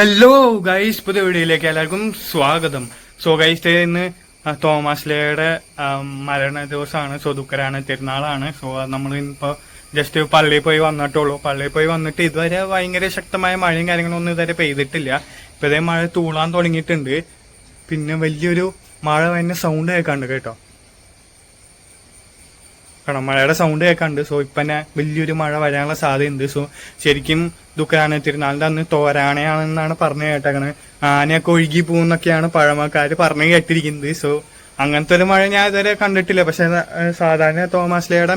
Hello guys പുതിയ വീഡിയോയിലേക്ക് എല്ലാവർക്കും സ്വാഗതം. സോ ഗൈസ് ഇന്ന് തോമസ് ലേയുടെ മരണ ദിവസമാണ്. സോ ദുഃഖരാണ് തിരുനാളാണ് സോ നമ്മൾ ഇപ്പോൾ ജസ്റ്റ് പള്ളിയിൽ പോയി വന്നിട്ടുള്ളൂ. പള്ളിയിൽ പോയി വന്നിട്ട് ഇതുവരെ ഭയങ്കര ശക്തമായ മഴയും കാര്യങ്ങളൊന്നും ഇതുവരെ പെയ്തിട്ടില്ല. ഇപ്പോൾ ഇതേ മഴ തൂളാൻ തുടങ്ങിയിട്ടുണ്ട്. പിന്നെ വലിയൊരു മഴ തന്നെ സൗണ്ട് കേൾക്കാണ്ട് കേട്ടോ. കാരണം മഴയുടെ സൗണ്ട് കേൾക്കാണ്ട്. സോ ഇപ്പൊ തന്നെ വലിയൊരു മഴ വരാനുള്ള സാധ്യതയുണ്ട്. സോ ശരിക്കും ദുഃഖാന തിരുനാളിന്റെ അന്ന് തോരാണയാണെന്നാണ് പറഞ്ഞു കേട്ടേക്കണത് ആനയൊക്കെ ഒഴുകി പോകുന്നൊക്കെയാണ് പഴമക്കാര് പറഞ്ഞു കേട്ടിരിക്കുന്നത്. സോ അങ്ങനത്തെ ഒരു മഴ ഞാൻ ഇതുവരെ കണ്ടിട്ടില്ല. പക്ഷെ സാധാരണ തോമസ് ലേയുടെ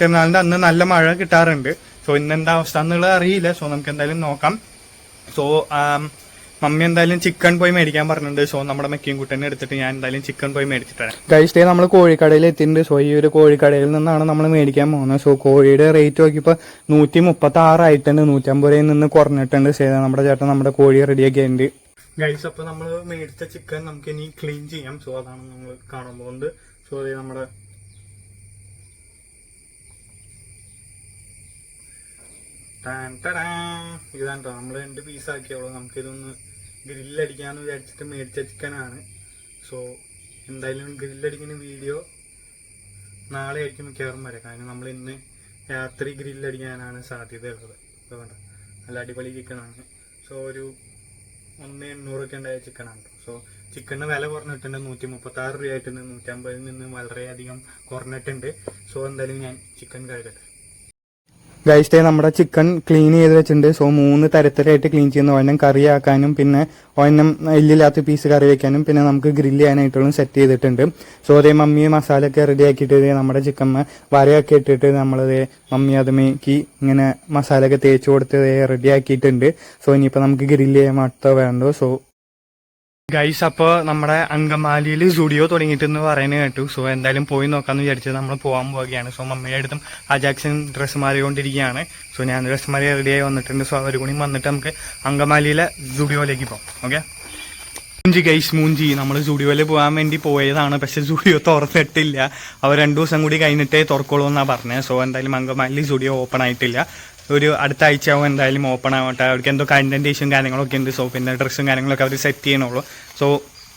തിരുനാളിന്റെ അന്ന് നല്ല മഴ കിട്ടാറുണ്ട്. സോ ഇന്നെന്താ അവസ്ഥ എന്നുള്ളത് അറിയില്ല. സോ നമുക്ക് എന്തായാലും നോക്കാം. സോ മമ്മി എന്തായാലും ചിക്കൻ പോയി മേടിക്കാൻ പറഞ്ഞിട്ടുണ്ട്. സോ നമ്മുടെ മെക്കിയും കുട്ടനെ എടുത്തിട്ട് ഞാൻ എന്തായാലും ചിക്കൻ പോയി മേടിച്ചിട്ടാണ് ഗൈസ് ഡേ നമ്മൾ കോഴിക്കടയിൽ എത്തിയിട്ടുണ്ട്. സോ ഈ ഒരു കോഴിക്കടയിൽ നിന്നാണ് നമ്മൾ മേടിക്കാൻ പോകുന്നത്. സോ കോഴിയുടെ റേറ്റ് നോക്കിയപ്പോൾ നൂറ്റി മുപ്പത്തി ആറായിട്ടുണ്ട് നൂറ്റമ്പത് രൂപയിൽ നിന്ന് കുറഞ്ഞിട്ടുണ്ട്. സേ നമ്മുടെ ചേട്ടൻ നമ്മുടെ കോഴി റെഡിയാക്കിയിട്ടുണ്ട് ഗൈസ് അപ്പൊ നമ്മൾ മേടിച്ച ചിക്കൻ നമുക്ക് ഇനി ക്ലീൻ ചെയ്യാം. സോ അതാണ് നമ്മൾ കാണാൻ പോകുന്നത് സോ അതെ നമ്മുടെ ടാൻ. ഇതാണ് ട്ടോ നമ്മൾ രണ്ട് പീസ് ആക്കിയോളൂ നമുക്കിതൊന്ന് ഗ്രില്ലടിക്കാന്ന് വിചാരിച്ചിട്ട് മേടിച്ച ചിക്കനാണ് സോ എന്തായാലും ഗ്രില്ലടിക്കുന്ന വീഡിയോ നാളെ ആയിരിക്കും മിക്കവാറും വരാം. കാരണം നമ്മൾ ഇന്ന് രാത്രി ഗ്രില്ലടിക്കാനാണ് സാധ്യതയുള്ളത്. അതുകൊണ്ട് നല്ല അടിപൊളി ചിക്കനാണ് സോ ഒരു ഒന്ന് എണ്ണൂറൊക്കെ ഉണ്ടായ ചിക്കനാണ് സോ ചിക്കന് വില കുറഞ്ഞിട്ടുണ്ട്. നൂറ്റി മുപ്പത്തി ആറ് രൂപയായിട്ടുണ്ട്. നൂറ്റമ്പതിൽ നിന്ന് വളരെയധികം കുറഞ്ഞിട്ടുണ്ട്. സോ എന്തായാലും ഞാൻ ചിക്കൻ കഴിക്കട്ടെ. ഗൈസ് ഡേ നമ്മുടെ ചിക്കൻ ക്ലീൻ ചെയ്ത് വെച്ചിട്ടുണ്ട്. സോ മൂന്ന് തരത്തിലായിട്ട് ക്ലീൻ ചെയ്യുന്ന. കറി ആക്കാനും പിന്നെ ഒരെണ്ണം എല്ലില്ലാത്ത പീസ് കറി വെക്കാനും പിന്നെ നമുക്ക് ഗ്രില്ല് ചെയ്യാനായിട്ടുള്ള സെറ്റ് ചെയ്തിട്ടുണ്ട്. സോ അതേ മമ്മി മസാല ഒക്കെ റെഡി ആക്കിയിട്ട് നമ്മുടെ ചിക്കൻ വരയൊക്കെ ഇട്ടിട്ട് നമ്മളത് മമ്മി അത് മേക്കി ഇങ്ങനെ മസാല ഒക്കെ തേച്ച് കൊടുത്ത് റെഡി ആക്കിയിട്ടുണ്ട്. സോ ഇനിയിപ്പോൾ നമുക്ക് ഗ്രില്ല് ചെയ്യാൻ മാത്രമേ വേണ്ടു? സോ ഗൈസ് അപ്പോൾ നമ്മുടെ അങ്കമാലിയിൽ സ്റ്റുഡിയോ തുടങ്ങിയിട്ടെന്ന് പറയുന്നത് കേട്ടു. സോ എന്തായാലും പോയി നോക്കാന്ന് വിചാരിച്ചത് നമ്മൾ പോകാൻ പോവുകയാണ്. സോ മമ്മിയുടെ അടുത്തും അജാക്സൻ ഡ്രസ്സ് മാറിക്കൊണ്ടിരിക്കുകയാണ്. സോ ഞാൻ ഡ്രസ്സ് മാറി റെഡിയായി വന്നിട്ടുണ്ട്. സോ അവർ കൂടി വന്നിട്ട് നമുക്ക് അങ്കമാലിയിലെ സ്റ്റുഡിയോയിലേക്ക് പോകാം. ഓക്കെ മൂഞ്ചി ഗൈസ് മൂഞ്ചി. നമ്മൾ സ്റ്റുഡിയോയിൽ പോകാൻ വേണ്ടി പോയതാണ്. പക്ഷെ സ്റ്റുഡിയോ തുറന്നിട്ടില്ല. അവർ രണ്ടു ദിവസം കൂടി കഴിഞ്ഞിട്ടേ തുറക്കുള്ളൂ എന്നാണ് പറഞ്ഞത് സോ എന്തായാലും അങ്കമാലി സ്റ്റുഡിയോ ഓപ്പൺ ആയിട്ടില്ല. ഒരു അടുത്ത ആഴ്ച ആവും എന്തായാലും ഓപ്പൺ ആവട്ടെ. അവർക്ക് എന്തോ കണ്ടന്റ് ഇഷ്യൂം കാര്യങ്ങളൊക്കെ ഉണ്ട്. സോ പിന്നെ ഡ്രസ്സും കാര്യങ്ങളൊക്കെ അവർ സെറ്റ് ചെയ്യണുള്ളൂ. സോ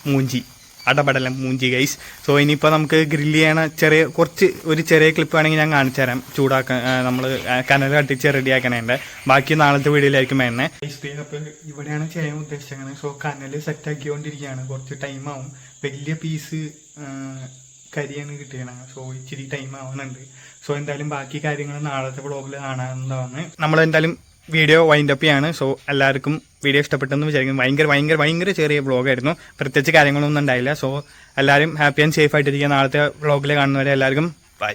മൂഞ്ചി. അടപടലം മൂഞ്ചി ഗൈസ് സോ ഇനിയിപ്പോൾ നമുക്ക് ഗ്രില്ല് ചെയ്യണ ചെറിയ കുറച്ച് ഒരു ചെറിയ ക്ലിപ്പ് വേണമെങ്കിൽ ഞാൻ കാണിച്ചു തരാം. ചൂടാക്കാൻ നമ്മൾ കനൽ കട്ടിച്ച് റെഡി ആക്കണേന്റെ ബാക്കി നാളത്തെ വീഡിയോയിലായിരിക്കും വേണേ അപ്പോൾ ഇവിടെയാണ് ചെയ്യാൻ ഉദ്ദേശിച്ചത്. സോ കനൽ സെറ്റ് ആക്കിക്കൊണ്ടിരിക്കുകയാണ്. കുറച്ച് ടൈം ആവും. വലിയ പീസ് കരിയാണ് കിട്ടിയത് സോ ഇച്ചിരി ടൈം ആവുന്നുണ്ട് സോ എന്തായാലും ബാക്കി കാര്യങ്ങൾ നാളത്തെ ബ്ലോഗിൽ കാണാവുന്നതാണ്. നമ്മൾ എന്തായാലും വീഡിയോ വൈൻഡ് അപ്പ് ചെയ്യാണ്. സോ എല്ലാവർക്കും വീഡിയോ ഇഷ്ടപ്പെട്ടെന്ന് വിചാരിക്കും ഭയങ്കര ഭയങ്കര ഭയങ്കര ചെറിയ വ്ളോഗായിരുന്നു പ്രത്യേകിച്ച് കാര്യങ്ങളൊന്നും ഉണ്ടായില്ല. സോ എല്ലാവരും ഹാപ്പി ആൻഡ് സേഫ് ആയിട്ടിരിക്കുക. നാളത്തെ ബ്ലോഗിൽ കാണുന്നവരെ എല്ലാവർക്കും ബൈ